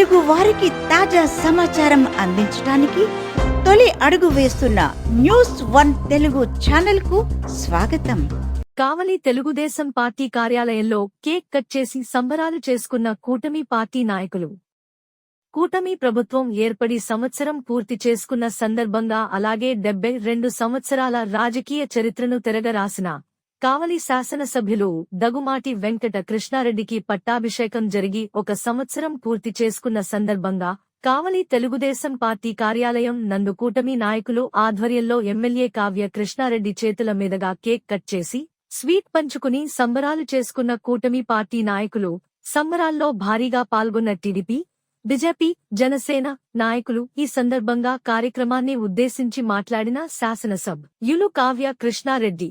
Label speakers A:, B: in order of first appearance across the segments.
A: తెలుగు వారికి తాజా సమాచారం అందించడానికి తొలి అడుగు వేస్తున్న న్యూస్ వన్ తెలుగు ఛానల్కు స్వాగతం.
B: కావలి తెలుగుదేశం పార్టీ కార్యాలయంలో కేక్ కట్ చేసి సంబరాలు చేసుకున్న కూటమి పార్టీ నాయకులు. కూటమి ప్రభుత్వం ఏర్పడి సంవత్సరం పూర్తి చేసుకున్న సందర్భంగా అలాగే డెబ్బై రెండు సంవత్సరాల రాజకీయ చరిత్రను తెరగరాసిన కావలి శాసనసభ్యులు దగుమాటి వెంకట కృష్ణారెడ్డికి పట్టాభిషేకం జరిగి ఒక సంవత్సరం పూర్తి చేసుకున్న సందర్భంగా కావలి తెలుగుదేశం పార్టీ కార్యాలయం నందు కూటమి నాయకులు ఆధ్వర్యంలో ఎమ్మెల్యే కావ్య కృష్ణారెడ్డి చేతుల మీదుగా కేక్ కట్ చేసి స్వీట్ పంచుకుని సంబరాలు చేసుకున్న కూటమి పార్టీ నాయకులు సంబరాల్లో భారీగా పాల్గొన్న టీడీపీ బీజేపీ జనసేన నాయకులు ఈ సందర్భంగా కార్యక్రమాన్ని ఉద్దేశించి మాట్లాడిన శాసనసభ యులు కావ్య కృష్ణారెడ్డి.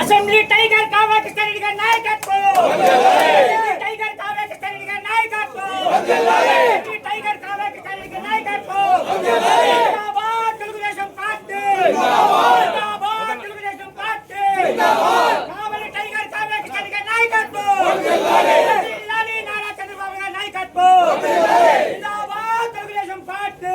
C: అసెంబ్లీ టైగర్ కావ్య కృష్ణారెడ్డి గారి నాయకత్వం టైగర్ కావ్య కృష్ణారెడ్డి గారి నాయకత్వం టైగర్ కావ్య కృష్ణారెడ్డి గారి నాయకత్వం జిందాబాద్ తెలుగుదేశం పార్టీ జిందాబాద్ తెలుగుదేశం పార్టీ కావలి టైగర్ కావ్య కృష్ణారెడ్డి గారి నాయకత్వం జిల్లాని నారా చంద్రబాబు గారి నాయకత్వం జిందాబాద్ తెలుగుదేశం పార్టీ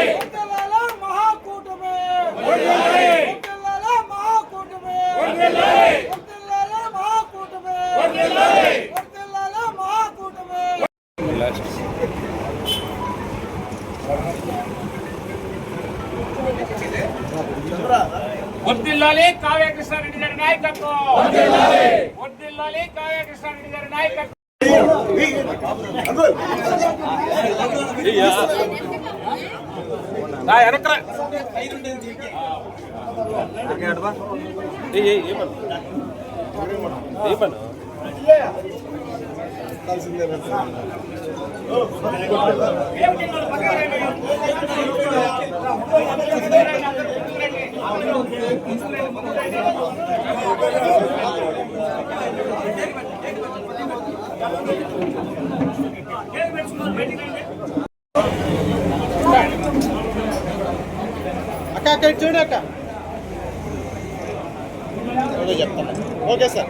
C: వర్దిల్లాలి కావ్య గారి నాయకత్వం. వర్దిల్లాలి కావ్య గారి నాయకత్వం.
D: ఏమన్నా
E: అక్క అక్క అక్కడ చూడు అక్క. ఓకే చెప్తాను ఓకే సార్.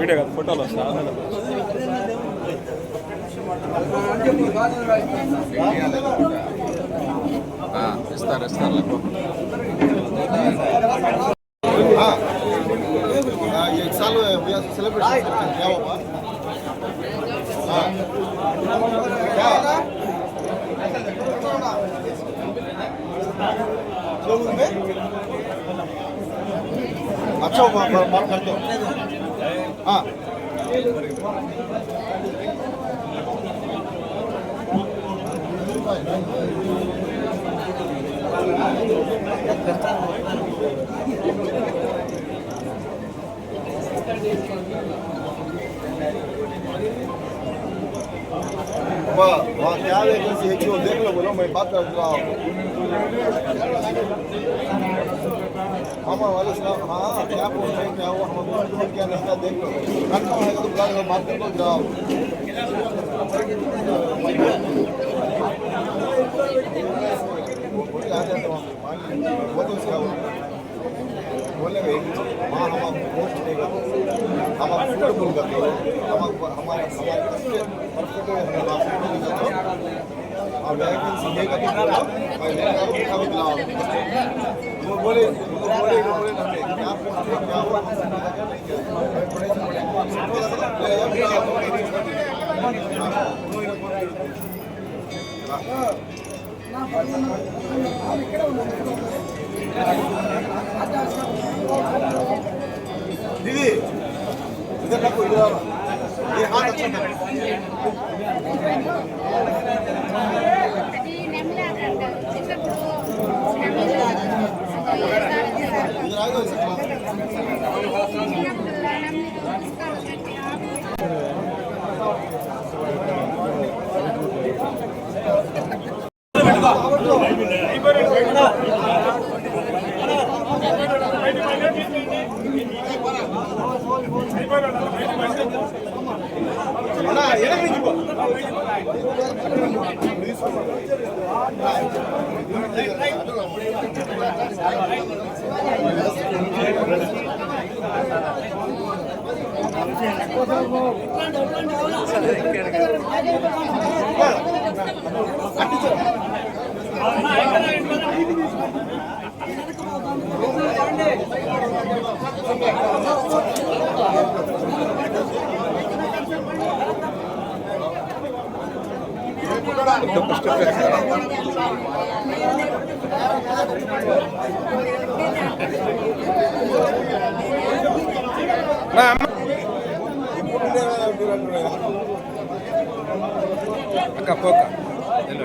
F: వీడియో
D: కాదు ఫోటోలు వస్తా
E: ఇస్తారు ఇస్తారు एक साल सेलिब्रेट क्या हुआ हाँ। क्या शोरूम में अच्छा हुआ बात बात कर दो 아. क्या वैकेंसी है क्यों देख लो, बोलो, मैं बात कर हूँ। हम वाले साहब हाँ क्या पूछ रहे क्या हुआ? हम बोल क्या नहीं था देख लो। कंफर्म है तो बुला लो, बात कर लो, जाओ। बोल आ जाते हो वो तो उसका बोलेंगे हाँ हम आपको पोस्ट देगा हम आप सूटेबल कर दो हम आपको हमारे हमारे परफेक्ट हम आपको हाँ वैकेंसी देगा तो बोलो मैं लेकर उठा भी दिलाओ वो बोले वो बोले वो बोले ना क्या पोस्ट है क्या हुआ मैं बड़े से बड़े ले जाओ दीदी इधर रखो इधर आओ। ये हाथ अच्छा था इधर అట్టించు
D: అక్క పోక వెళ్ళు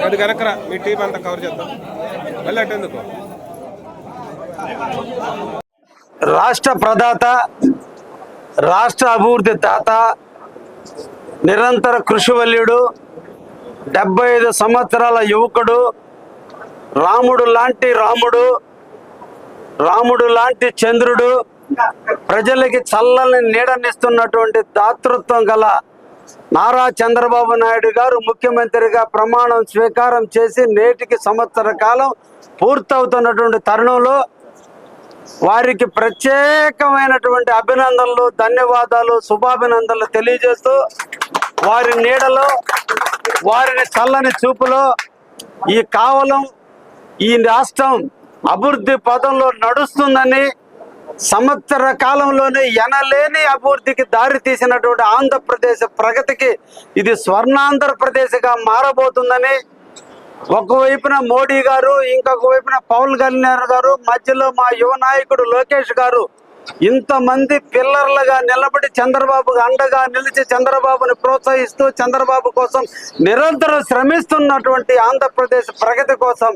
D: అటు. కనకరా మీ టీం అంతా కవర్ చేద్దాం వెళ్ళట్టు
G: రాష్ట్ర ప్రదాత రాష్ట్ర అభివృద్ధి తాత నిరంతర కృషివల్యుడు డెబ్బై ఐదు సంవత్సరాల యువకుడు రాముడు లాంటి రాముడు రాముడు లాంటి చంద్రుడు ప్రజలకి చల్లని నీడనిస్తున్నటువంటి దాతృత్వం గల నారా చంద్రబాబు నాయుడు గారు ముఖ్యమంత్రిగా ప్రమాణం స్వీకారం చేసి నేటికి సంవత్సర కాలం పూర్తవుతున్నటువంటి తరుణంలో వారికి ప్రత్యేకమైనటువంటి అభినందనలు ధన్యవాదాలు శుభాభినందనలు తెలియజేస్తూ వారి నీడలో వారిని చల్లని చూపులో ఈ కావలం ఈ రాష్ట్రం అభివృద్ధి పదంలో నడుస్తుందని సంవత్సర కాలంలోనే ఎనలేని అభివృద్ధికి దారి తీసినటువంటి ఆంధ్రప్రదేశ్ ప్రగతికి ఇది స్వర్ణాంధ్రప్రదేశ్గా మారబోతుందని ఒకవైపున మోడీ గారు ఇంకొక వైపున పవన్ కళ్యాణ్ గారు మధ్యలో మా యువ నాయకుడు లోకేష్ గారు ఇంతమంది పిల్లర్లుగా నిలబడి చంద్రబాబు అండగా నిలిచి చంద్రబాబుని ప్రోత్సహిస్తూ చంద్రబాబు కోసం నిరంతరం శ్రమిస్తున్నటువంటి ఆంధ్రప్రదేశ్ ప్రగతి కోసం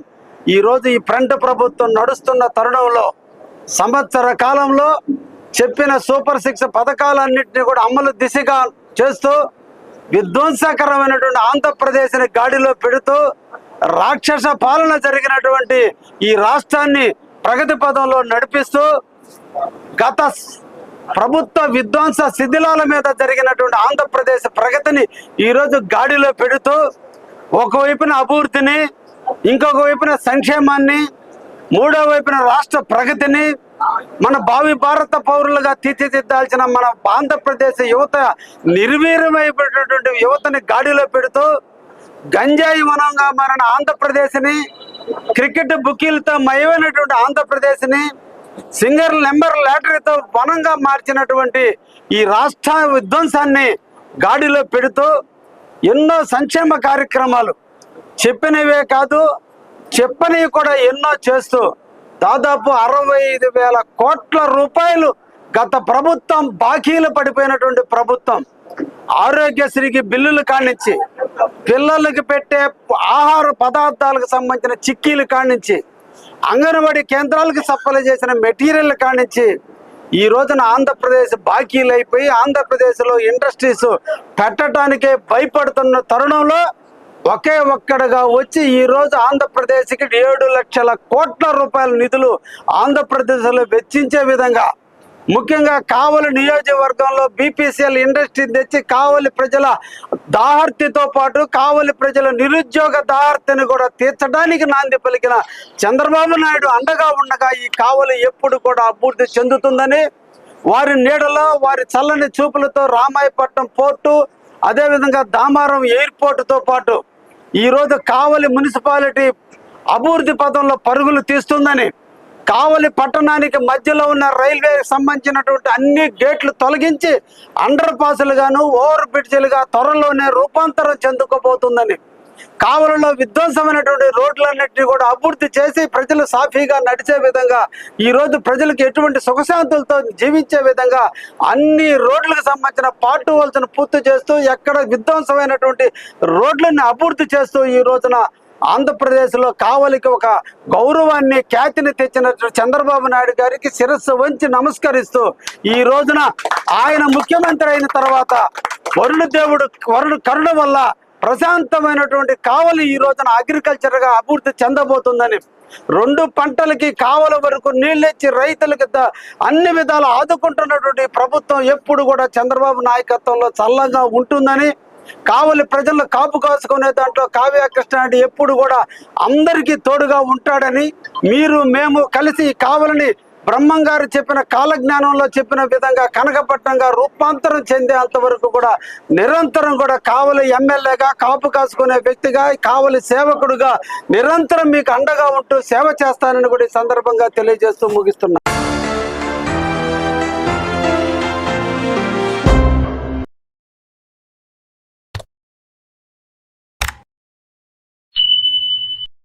G: ఈరోజు ఈ ఫ్రంట్ ప్రభుత్వం నడుస్తున్న తరుణంలో సంవత్సర కాలంలో చెప్పిన సూపర్ సిక్స్ పథకాలన్నింటినీ కూడా అమలు దిశగా చేస్తూ విధ్వంసకరమైనటువంటి ఆంధ్రప్రదేశ్ని గాడిలో పెడుతూ రాక్షస పాలన జరిగినటువంటి ఈ రాష్ట్రాన్ని ప్రగతి పదంలో నడిపిస్తూ గత ప్రభుత్వ విధ్వంస శిథిలాల మీద జరిగినటువంటి ఆంధ్రప్రదేశ్ ప్రగతిని ఈరోజు గాడిలో పెడుతూ ఒకవైపున అభివృద్ధిని ఇంకొక వైపున సంక్షేమాన్ని మూడో వైపున రాష్ట్ర ప్రగతిని మన భావి భారత పౌరులుగా తీర్చిదిద్దాల్సిన మన ఆంధ్రప్రదేశ్ యువత నిర్వీర్యమైపోయినటువంటి యువతని గాడిలో పెడుతూ గంజాయి వనంగా మారిన ఆంధ్రప్రదేశ్ని క్రికెట్ బుకీలతో మయమైనటువంటి ఆంధ్రప్రదేశ్ని సింగర్ నెంబర్ లాటరీతో వనంగా మార్చినటువంటి ఈ రాష్ట్ర విధ్వంసాన్ని గాడిలో పెడుతూ ఎన్నో సంక్షేమ కార్యక్రమాలు చెప్పినవే కాదు చెప్పనివి కూడా ఎన్నో చేస్తూ దాదాపు అరవై ఐదు వేల కోట్ల రూపాయలు గత ప్రభుత్వం బాకీలు పడిపోయినటువంటి ప్రభుత్వం ఆరోగ్యశ్రీకి బిల్లులు కానించి పిల్లలకి పెట్టే ఆహార పదార్థాలకు సంబంధించిన చిక్కీలు కానించి అంగన్వాడీ కేంద్రాలకు సప్లై చేసిన మెటీరియల్ కానించి ఈ రోజున ఆంధ్రప్రదేశ్ బాకీలు అయిపోయి ఆంధ్రప్రదేశ్లో ఇండస్ట్రీస్ పెట్టడానికే భయపడుతున్న తరుణంలో ఒకే ఒక్కడగా వచ్చి ఈరోజు ఆంధ్రప్రదేశ్కి ఏడు లక్షల కోట్ల రూపాయల నిధులు ఆంధ్రప్రదేశ్లో వెచ్చించే విధంగా ముఖ్యంగా కావలి నియోజకవర్గంలో బీపీసీఎల్ ఇండస్ట్రీ తెచ్చి కావలి ప్రజల దాహర్తితో పాటు కావలి ప్రజల నిరుద్యోగ దాహర్తిని కూడా తీర్చడానికి నాంది పలికిన చంద్రబాబు నాయుడు అండగా ఉండగా ఈ కావలి ఎప్పుడు కూడా అభివృద్ధి చెందుతుందని వారి నీడలో వారి చల్లని చూపులతో రామాయపట్నం పోర్టు అదేవిధంగా దామారం ఎయిర్పోర్టుతో పాటు ఈరోజు కావలి మున్సిపాలిటీ అభివృద్ధి పథంలో పరుగులు తీస్తుందని కావలి పట్టణానికి మధ్యలో ఉన్న రైల్వే సంబంధించినటువంటి అన్ని గేట్లు తొలగించి అండర్ పాసులుగాను ఓవర్ బ్రిడ్జిలుగా త్వరలోనే రూపాంతరం చెందుకోబోతుందని కావలలో విధ్వంసమైనటువంటి రోడ్లన్నింటినీ కూడా అభివృద్ధి చేసి ప్రజలు సాఫీగా నడిచే విధంగా ఈ రోజు ప్రజలకు ఎటువంటి సుఖశాంతులతో జీవించే విధంగా అన్ని రోడ్లకు సంబంధించిన పాటు వలసను పూర్తి చేస్తూ ఎక్కడ విధ్వంసమైనటువంటి రోడ్లని అభివృద్ధి చేస్తూ ఈ రోజున ఆంధ్రప్రదేశ్లో కావలికి ఒక గౌరవాన్ని ఖ్యాతిని తెచ్చినట్టు చంద్రబాబు నాయుడు గారికి శిరస్సు వంచి నమస్కరిస్తూ ఈ రోజున ఆయన ముఖ్యమంత్రి అయిన తర్వాత వరుణ దేవుడు వరుణ కరుణ వల్ల ప్రశాంతమైనటువంటి కావలి ఈ రోజున అగ్రికల్చర్గా అభివృద్ధి చెందబోతుందని. రెండు పంటలకి కావల వరకు నీళ్ళెచ్చి రైతులకి అన్ని విధాలు ఆదుకుంటున్నటువంటి ప్రభుత్వం ఎప్పుడు కూడా చంద్రబాబు నాయకత్వంలో చల్లగా ఉంటుందని కావలి ప్రజలను కాపు కాసుకునే దాంట్లో కావ్య కృష్ణారెడ్డి ఎప్పుడు కూడా అందరికీ తోడుగా ఉంటాడని మీరు మేము కలిసి కావలని కావలిని బ్రహ్మం గారు చెప్పిన కాలజ్ఞానంలో చెప్పిన విధంగా కనకపట్నంగా రూపాంతరం చెందేంత వరకు కూడా నిరంతరం కూడా కావలి ఎమ్మెల్యేగా కాపు కాసుకునే వ్యక్తిగా కావలి సేవకుడుగా నిరంతరం మీకు అండగా ఉంటూ సేవ చేస్తానని కూడా ఈ సందర్భంగా తెలియజేస్తూ ముగిస్తున్నా